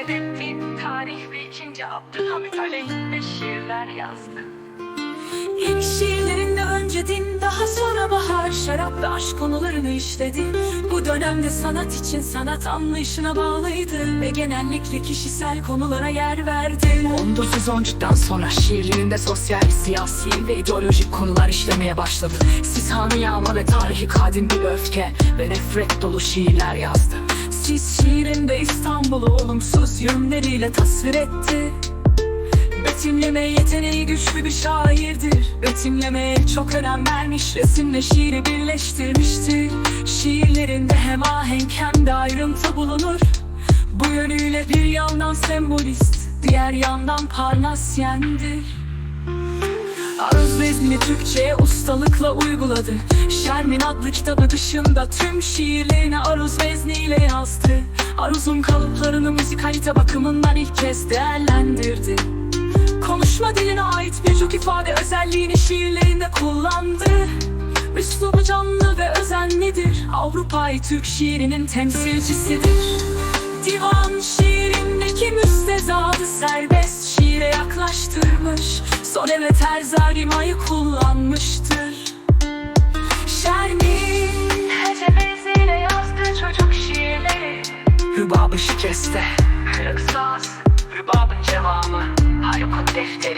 Bedrettin Tarih ve ikinci Abdülhamit aleyhinde şiirler yazdı. İlk şiirlerinde önce din daha sonra bahar. Şarap ve aşk konularını işledi. Bu dönemde sanat için sanat anlayışına bağlıydı. Ve genellikle kişisel konulara yer verdi. 1910'dan sonra şiirlerinde sosyal, siyasi ve ideolojik konular işlemeye başladı. Siz-Hanı yağma ve tarihi kadim bir öfke ve nefret dolu şiirler yazdı. Siz şiirinde İstanbul'u olumsuz yönleriyle tasvir etti. Betimleme yeteneği güçlü bir şairdir. Betimlemeye çok önem vermiş Resimle şiiri birleştirmiştir Şiirlerinde hem ahenk hem de ayrıntı bulunur. Bu yönüyle bir yandan sembolist Diğer yandan Parnasyen'dir. Aruz veznini Türkçe'ye uyguladı. Şermin adlı kitabı dışında tüm şiirlerini aruz vezniyle yazdı. Aruz'un kalıplarını müzikalite bakımından ilk kez değerlendirdi. Konuşma diline ait birçok ifade özelliğini şiirlerinde kullandı. Üslubu canlı ve özenlidir. Avrupa'yı Türk şiirinin temsilcisidir. Divan şiirindeki müstezadı serbest şiire yaklaştırmış. Sone ve terza rimayı kullanmıştır Hübab-ı şikeste, Kırık saz, rübabın cevabı Haluk'un defteri